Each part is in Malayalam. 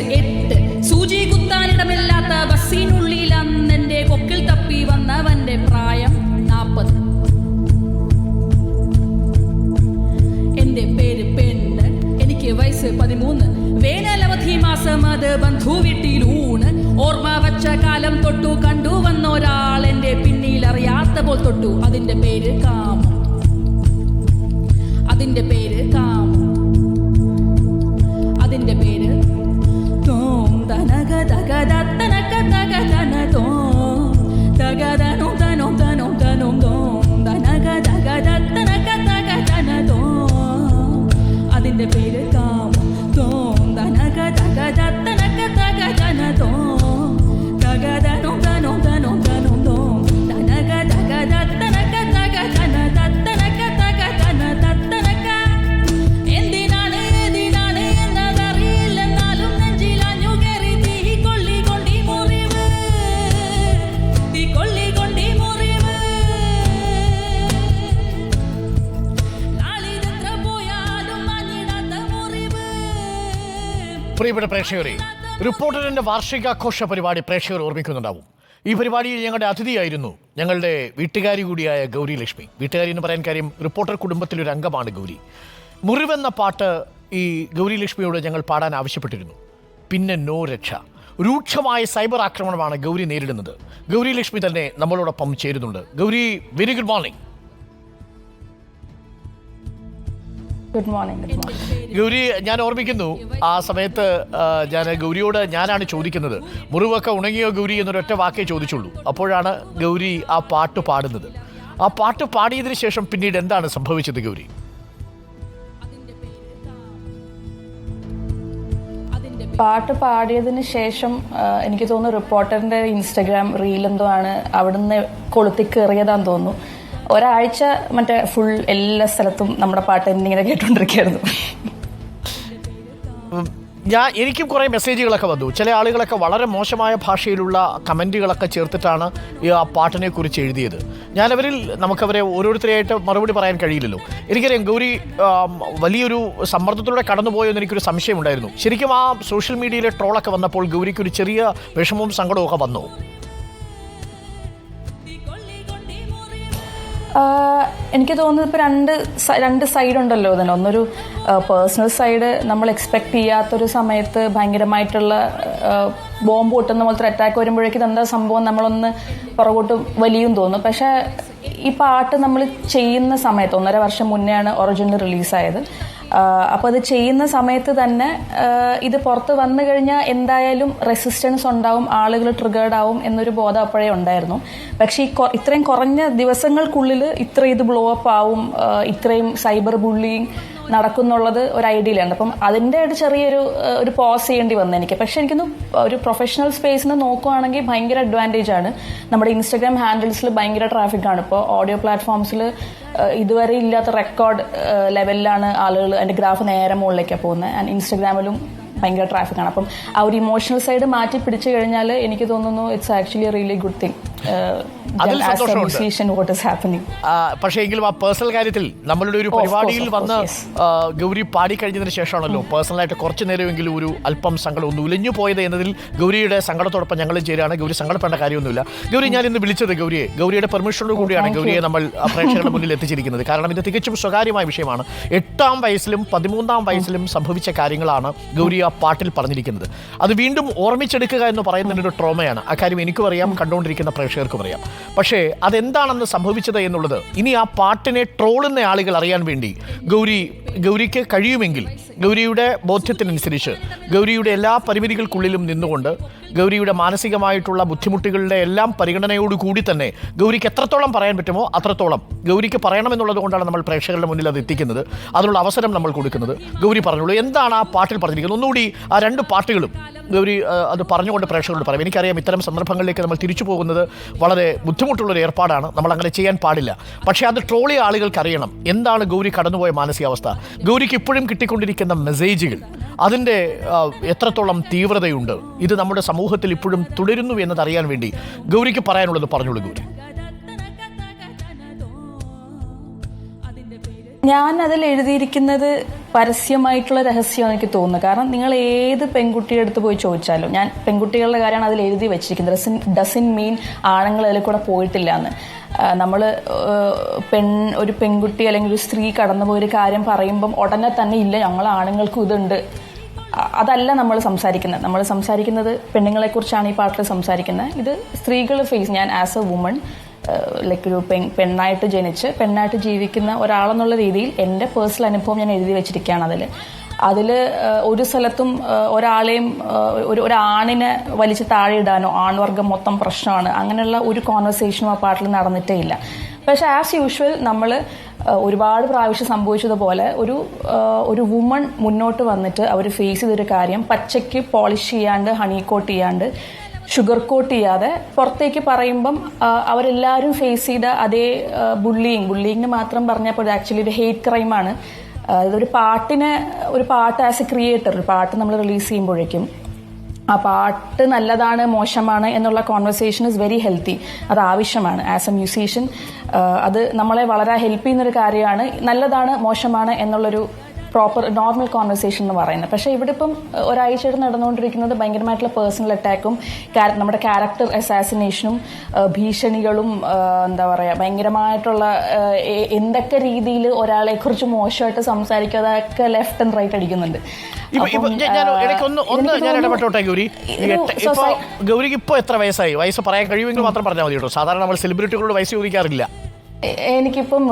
വയസ്സ് എട്ട് സൂചി കുത്താനിടമില്ലാത്ത ബസ്സിനുള്ളിൽ അന്നെന്റെ കൊക്കിൽ തപ്പി വന്നവന്റെ പ്രായം നാപ്പത്. എന്റെ പേര് പെണ്ണ് എനിക്ക് വയസ്സ് പതിമൂന്ന്. വേനലവധി മാസം അത് ബന്ധു വീട്ടിലൂണ്. ഓർമ്മ വച്ച കാലം തൊട്ടു കണ്ടു വന്ന ഒരാൾ എന്റെ പിന്നിൽ അറിയാത്ത പോൽ തൊട്ടു. അതിന്റെ പേര് കാമം. പ്രിയപ്പെട്ട പ്രേക്ഷകരെ റിപ്പോർട്ടറിന്റെ വാർഷികാഘോഷ പരിപാടി പ്രേക്ഷകർ ഓർമ്മിക്കുന്നുണ്ടാവും. ഈ പരിപാടിയിൽ ഞങ്ങളുടെ അതിഥിയായിരുന്നു ഞങ്ങളുടെ വീട്ടുകാരി കൂടിയായ ഗൗരി ലക്ഷ്മി വീട്ടുകാരി എന്ന് പറയാൻ കാര്യം റിപ്പോർട്ടർ കുടുംബത്തിലൊരു അംഗമാണ് ഗൗരി. മുറിവെന്ന പാട്ട് ഈ ഗൗരി ലക്ഷ്മിയോട് ഞങ്ങൾ പാടാൻ ആവശ്യപ്പെട്ടിരുന്നു. പിന്നെ നോ രക്ഷ. രൂക്ഷമായ സൈബർ ആക്രമണമാണ് ഗൗരി നേരിടുന്നത്. ഗൗരി ലക്ഷ്മി തന്നെ നമ്മളോടൊപ്പം ചേരുന്നുണ്ട്. Gauri very good morning good morning good morning Gauri ഞാൻ ഓർമ്മിക്കുന്നു ആ സമയത്ത് ആ, ഞാൻ ഗൗരിയോട് ഞാനാണ് ചോദിക്കുന്നത്. മുറിവൊക്കെ ഉണങ്ങിയോ ഗൗരി എന്നൊരൊറ്റ വാക്കേ ചോദിച്ചുള്ളൂ. അപ്പോഴാണ് ഗൗരി ആ പാട്ട് പാടുന്നത്. ആ പാട്ട് പാടിയതിനു ശേഷം പിന്നീട് എന്താണ് സംഭവിച്ചത് ഗൗരി? പാട്ട് പാടിയതിന് ശേഷം ആ, എനിക്ക് തോന്നുന്നു റിപ്പോർട്ടറിന്റെ ഇൻസ്റ്റഗ്രാം റീൽ എന്തോ ആണ് അവിടുന്ന് കൊളുത്തി കയറിയതാന്ന് തോന്നുന്നു. ഒരാഴ്ച മറ്റേ ഫുൾ എല്ലാ സ്ഥലത്തും നമ്മുടെ പാട്ട് എന്നിങ്ങനെ കേട്ടോണ്ടിരിക്കുകയായിരുന്നു ഉം, ഞാൻ എനിക്കും കുറേ മെസ്സേജുകളൊക്കെ വന്നു. ചില ആളുകളൊക്കെ വളരെ മോശമായ ഭാഷയിലുള്ള കമന്റുകളൊക്കെ ചേർത്തിട്ടാണ് ഈ ആ പാട്ടിനെ കുറിച്ച് എഴുതിയത്. ഞാനവരിൽ നമുക്കവരെ ഓരോരുത്തരെയായിട്ട് മറുപടി പറയാൻ കഴിയില്ലല്ലോ. എനിക്കറിയാം ഗൗരി വലിയൊരു സമ്മർദ്ദത്തിലൂടെ കടന്നുപോയോ എന്ന് എനിക്കൊരു സംശയമുണ്ടായിരുന്നു. ശരിക്കും ആ സോഷ്യൽ മീഡിയയിലെ ട്രോളൊക്കെ വന്നപ്പോൾ ഗൗരിക്ക് ഒരു ചെറിയ വിഷമവും സങ്കടവും ഒക്കെ വന്നു. എനിക്ക് തോന്നുന്നത് ഇപ്പോൾ രണ്ട് രണ്ട് സൈഡ് ഉണ്ടല്ലോ ഇതിന്. ഒന്നൊരു പേഴ്സണൽ സൈഡ് നമ്മൾ എക്സ്പെക്ട് ചെയ്യാത്തൊരു സമയത്ത് ഭയങ്കരമായിട്ടുള്ള ബോംബ് പൊട്ടുന്ന പോലത്തെ അറ്റാക്ക് വരുമ്പോഴേക്കും എന്താ സംഭവം നമ്മളൊന്ന് പുറകോട്ട് വലിയും തോന്നും പക്ഷേ ഈ പാട്ട് നമ്മൾ ചെയ്യുന്ന സമയത്ത് ഒന്നര വർഷം മുന്നെയാണ് ഒറിജിനൽ റിലീസായത് അപ്പോൾ അത് ചെയ്യുന്ന സമയത്ത് തന്നെ ഇത് പുറത്ത് വന്നു കഴിഞ്ഞാൽ എന്തായാലും റെസിസ്റ്റൻസ് ഉണ്ടാവും ആളുകൾ ട്രിഗേർഡ് ആവും എന്നൊരു ബോധം അപ്പോഴേ ഉണ്ടായിരുന്നു. പക്ഷേ ഈ ഇത്രയും കുറഞ്ഞ ദിവസങ്ങൾക്കുള്ളിൽ ഇത്ര ഇത് ബ്ലോ അപ്പ് ആവും ഇത്രയും സൈബർ ബുള്ളിങ് നടക്കുന്നുള്ളത് ഒരു ഐഡിയയിലാണ് അപ്പം അതിന്റെ ഒരു ചെറിയൊരു ഒരു പോസ് ചെയ്യേണ്ടി വന്നു എനിക്ക്. പക്ഷെ എനിക്കൊന്ന് ഒരു പ്രൊഫഷണൽ സ്പേസിന് നോക്കുവാണെങ്കിൽ ഭയങ്കര അഡ്വാന്റേജ് ആണ്. നമ്മുടെ ഇൻസ്റ്റഗ്രാം ഹാൻഡിൽസിൽ ഭയങ്കര ട്രാഫിക് ആണ്. ഇപ്പോൾ ഓഡിയോ പ്ലാറ്റ്ഫോംസിൽ ഇതുവരെ ഇല്ലാത്ത റെക്കോർഡ് ലെവലിലാണ് ആളുകൾ അതിന്റെ ഗ്രാഫ് നേരെ മുകളിലേക്കാണ് പോകുന്നത്. ആൻഡ് ഇൻസ്റ്റഗ്രാമിലും ഭയങ്കര ട്രാഫിക് ആണ്. അപ്പം ആ ഒരു ഇമോഷണൽ സൈഡ് മാറ്റി പിടിച്ചു കഴിഞ്ഞാൽ എനിക്ക് തോന്നുന്നു it's actually really good thing അതിൽ സന്തോഷമുണ്ട്. പക്ഷേ എങ്കിലും ആ പേഴ്സണൽ കാര്യത്തിൽ നമ്മളുടെ ഒരു പരിപാടിയിൽ വന്ന് ഗൗരി പാടി കഴിഞ്ഞതിന് പാടിക്കഴിഞ്ഞതിന് ശേഷമാണല്ലോ പേഴ്സണലായിട്ട് കുറച്ച് നേരമെങ്കിലും ഒരു അല്പം സങ്കടം ഒന്ന് ഉലഞ്ഞു പോയത് എന്നതിൽ ഗൗരിയുടെ സങ്കടത്തോടൊപ്പം ഞങ്ങളും ചേരുകയാണ്. ഗൗരി സങ്കടപ്പെടേണ്ട കാര്യമൊന്നുമില്ല. ഗൗരി ഞാൻ ഇന്ന് വിളിച്ചത് ഗൗരിയെ ഗൗരിയുടെ പെർമിഷനോട് കൂടിയാണ് ഗൗരിയെ നമ്മൾ പ്രേക്ഷകരുടെ മുന്നിൽ എത്തിച്ചിരിക്കുന്നത്. കാരണം ഇത് തികച്ചും സ്വകാര്യമായ വിഷയമാണ്. എട്ടാം വയസ്സിലും പതിമൂന്നാം വയസ്സിലും സംഭവിച്ച കാര്യങ്ങളാണ് ഗൗരി ആ പാട്ടിൽ പറഞ്ഞിരിക്കുന്നത്. അത് വീണ്ടും ഓർമ്മിച്ചെടുക്കുക എന്ന് പറയുന്നതിന്റെ ഒരു ട്രോമയാണ്. അക്കാര്യം കാര്യം എനിക്കും അറിയാം കണ്ടുകൊണ്ടിരിക്കുന്ന പ്രേക്ഷകർക്കും അറിയാം പക്ഷേ അതെന്താണെന്ന് സംഭവിച്ചത് എന്നുള്ളത് ഇനി ആ പാട്ടിനെ ട്രോളുന്ന ആളുകൾ അറിയാൻ വേണ്ടി ഗൗരി ഗൗരിക്ക് കഴിയുമെങ്കിൽ ഗൗരിയുടെ ബോധ്യത്തിനനുസരിച്ച് ഗൗരിയുടെ എല്ലാ പരിമിതികൾക്കുള്ളിലും നിന്നുകൊണ്ട് ഗൗരിയുടെ മാനസികമായിട്ടുള്ള ബുദ്ധിമുട്ടുകളുടെ എല്ലാം പരിഗണനയോടുകൂടി തന്നെ ഗൗരിക്ക് എത്രത്തോളം പറയാൻ പറ്റുമോ അത്രത്തോളം ഗൗരിക്ക് പറയണമെന്നുള്ളത് കൊണ്ടാണ് നമ്മൾ പ്രേക്ഷകരുടെ മുന്നിൽ അത് എത്തിക്കുന്നത്. അതിനുള്ള അവസരം നമ്മൾ കൊടുക്കുന്നത്. ഗൗരി പറഞ്ഞോളൂ എന്താണ് ആ പാട്ടിൽ പറഞ്ഞിരിക്കുന്നത്? ഒന്നുകൂടി ആ രണ്ട് പാട്ടുകളും ഗൗരി അത് പറഞ്ഞുകൊണ്ട് പ്രേക്ഷകരോട് പറയും. എനിക്കറിയാം ഇത്തരം സന്ദർഭങ്ങളിലേക്ക് നമ്മൾ തിരിച്ചു പോകുന്നത് വളരെ ബുദ്ധിമുട്ടുള്ളൊരു ഏർപ്പാടാണ്. നമ്മൾ അങ്ങനെ ചെയ്യാൻ പാടില്ല. പക്ഷേ അത് ട്രോളി ആളുകൾക്ക് അറിയണം. എന്താണ് ഗൗരി കടന്നുപോയ മാനസികാവസ്ഥ? ഗൗരിക്ക് ഇപ്പോഴും കിട്ടിക്കൊണ്ടിരിക്കുന്ന മെസ്സേജുകൾ അതിന്റെ എത്രത്തോളം തീവ്രതയുണ്ട് ഇത് നമ്മുടെ സമൂഹത്തിൽ ഇപ്പോഴും തുടരുന്നു എന്നതറിയാൻ വേണ്ടി ഗൗരിക്ക് പറയാനുള്ളത് പറഞ്ഞോളൂ ഗൗരി. ഞാൻ അതിൽ എഴുതിയിരിക്കുന്നത് പരസ്യമായിട്ടുള്ള രഹസ്യമാണ് എനിക്ക് തോന്നുന്നത്. കാരണം നിങ്ങൾ ഏത് പെൺകുട്ടിയുടെ അടുത്ത് പോയി ചോദിച്ചാലും ഞാൻ പെൺകുട്ടികളുടെ കാര്യമാണ് അതിൽ എഴുതി വെച്ചിരിക്കുന്നത്. ഡസിൻ ഡസിൻ മീൻ ആണുങ്ങൾ അതിൽ കൂടെ പോയിട്ടില്ല എന്ന്. നമ്മൾ പെൺ ഒരു പെൺകുട്ടി അല്ലെങ്കിൽ ഒരു സ്ത്രീ കടന്നുപോയൊരു കാര്യം പറയുമ്പം ഉടനെ തന്നെ ഇല്ല ഞങ്ങൾ ആണുങ്ങൾക്കും ഇതുണ്ട്. അതല്ല നമ്മൾ സംസാരിക്കുന്നത്. നമ്മൾ സംസാരിക്കുന്നത് പെണ്ണുങ്ങളെക്കുറിച്ചാണ് ഈ പാട്ടിൽ സംസാരിക്കുന്നത്. ഇത് സ്ത്രീകൾ ഫേസ് ഞാൻ ആസ് എ വുമൺ ലൈക്ക് ഒരു പെൺ പെണ്ണായിട്ട് ജനിച്ച് പെണ്ണായിട്ട് ജീവിക്കുന്ന ഒരാളെന്നുള്ള രീതിയിൽ എന്റെ പേഴ്സണൽ അനുഭവം ഞാൻ എഴുതി വെച്ചിരിക്കുകയാണ് അതിൽ അതിൽ ഒരു സ്ഥലത്തും ഒരാളെയും ഒരു ഒരാണിനെ വലിച്ച് താഴെ ഇടാനോ ആൺവർഗം മൊത്തം പ്രശ്നമാണ് അങ്ങനെയുള്ള ഒരു കോൺവെർസേഷനും ആ പാട്ടിൽ നടന്നിട്ടേ ഇല്ല. പക്ഷെ ആസ് യൂഷ്വൽ നമ്മൾ ഒരുപാട് പ്രാവശ്യം സംഭവിച്ചതുപോലെ ഒരു ഒരു വുമൺ മുന്നോട്ട് വന്നിട്ട് അവർ ഫേസ് ചെയ്തൊരു കാര്യം പച്ചയ്ക്ക് പോളിഷ് ചെയ്യാണ്ട് ഹണി കോട്ട് ചെയ്യാണ്ട് ഷുഗർ കോട്ട് ചെയ്യാതെ പുറത്തേക്ക് പറയുമ്പം അവരെല്ലാവരും ഫേസ് ചെയ്ത അതേ ബുള്ളിങ് ബുള്ളിങ്ങിന് മാത്രം പറഞ്ഞപ്പോൾ ആക്ച്വലി ഒരു ഹെയ്റ്റ് ക്രൈമാണ് ഇതൊരു പാട്ടിനെ ഒരു പാട്ട് ആസ് എ ക്രിയേറ്റർ ഒരു പാട്ട് നമ്മൾ റിലീസ് ചെയ്യുമ്പോഴേക്കും ആ പാട്ട് നല്ലതാണ് മോശമാണ് എന്നുള്ള കോൺവെർസേഷൻ ഇസ് വെരി ഹെൽത്തി അത് ആവശ്യമാണ്. ആസ് എ മ്യൂസീഷ്യൻ അത് നമ്മളെ വളരെ ഹെൽപ്പ് ചെയ്യുന്നൊരു കാര്യമാണ്. നല്ലതാണ് മോശമാണ് എന്നുള്ളൊരു പ്രോപ്പർ നോർമൽ കോൺവെർസേഷൻ എന്ന് പറയുന്നത്. പക്ഷേ ഇവിടെ ഇപ്പം ഒരാഴ്ച ഒരാഴ്ചയായിട്ട് നടന്നുകൊണ്ടിരിക്കുന്നത് ഭയങ്കരമായിട്ടുള്ള പേഴ്സണൽ അറ്റാക്കും നമ്മുടെ ക്യാരക്ടർ അസാസിനേഷനും ഭീഷണികളും എന്താ പറയുക ഭയങ്കരമായിട്ടുള്ള എന്തൊക്കെ രീതിയിൽ ഒരാളെ കുറിച്ച് മോശമായിട്ട് സംസാരിക്കുക അതൊക്കെ ലെഫ്റ്റ് ആൻഡ് റൈറ്റ് അടിക്കുന്നുണ്ട്. ഞാൻ- ഇടപെട്ടോട്ടെ ഗൗരി? ഇപ്പൊ ഗൗരിക്ക് ഇപ്പൊ എത്ര വയസ്സായി? വയസ്സ് പറയാൻ കഴിയുമെങ്കിൽ മാത്രം പറഞ്ഞാൽ മതി കേട്ടോ. സാധാരണ നമ്മൾ സെലിബ്രിറ്റികളോട് വയസ്സ് ചോദിക്കാറില്ല. എനിക്കിപ്പം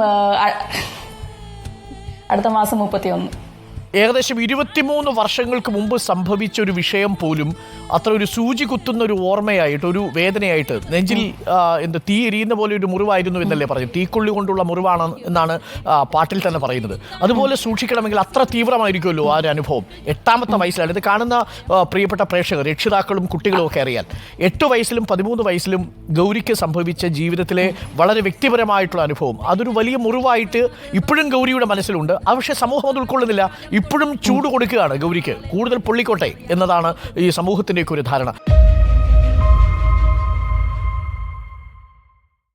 അടുത്ത മാസം മുപ്പത്തിയൊന്ന്. ഏകദേശം ഇരുപത്തിമൂന്ന് വർഷങ്ങൾക്ക് മുമ്പ് സംഭവിച്ച ഒരു വിഷയം പോലും അത്ര ഒരു സൂചി കുത്തുന്ന ഒരു ഓർമ്മയായിട്ട് ഒരു വേദനയായിട്ട് നെഞ്ചിൽ എന്ത് തീ എരിയുന്ന പോലെ ഒരു മുറിവായിരുന്നു എന്നല്ലേ പറഞ്ഞു തീക്കൊള്ളി കൊണ്ടുള്ള മുറിവാണ് എന്നാണ് പാട്ടിൽ തന്നെ പറയുന്നത്. അതുപോലെ സൂക്ഷിക്കണമെങ്കിൽ അത്ര തീവ്രമായിരിക്കുമല്ലോ ആ ഒരു അനുഭവം. എട്ടാമത്തെ വയസ്സിലാണ്. ഇത് കാണുന്ന പ്രിയപ്പെട്ട പ്രേക്ഷകർ രക്ഷിതാക്കളും കുട്ടികളും ഒക്കെ അറിയാൻ. എട്ട് വയസ്സിലും പതിമൂന്ന് വയസ്സിലും ഗൗരിക്ക് സംഭവിച്ച ജീവിതത്തിലെ വളരെ വ്യക്തിപരമായിട്ടുള്ള അനുഭവം. അതൊരു വലിയ മുറിവായിട്ട് ഇപ്പോഴും ഗൗരിയുടെ മനസ്സിലുണ്ട്. പക്ഷേ സമൂഹം അത് ഉൾക്കൊള്ളുന്നില്ല. ഇപ്പോഴും ചൂട് കൊടുക്കുകയാണ് ഗൗരിക്ക്. കൂടുതൽ പൊള്ളിക്കോട്ടെ എന്നതാണ് ഈ സമൂഹത്തിന്റെയൊക്കെ ഒരു ധാരണ.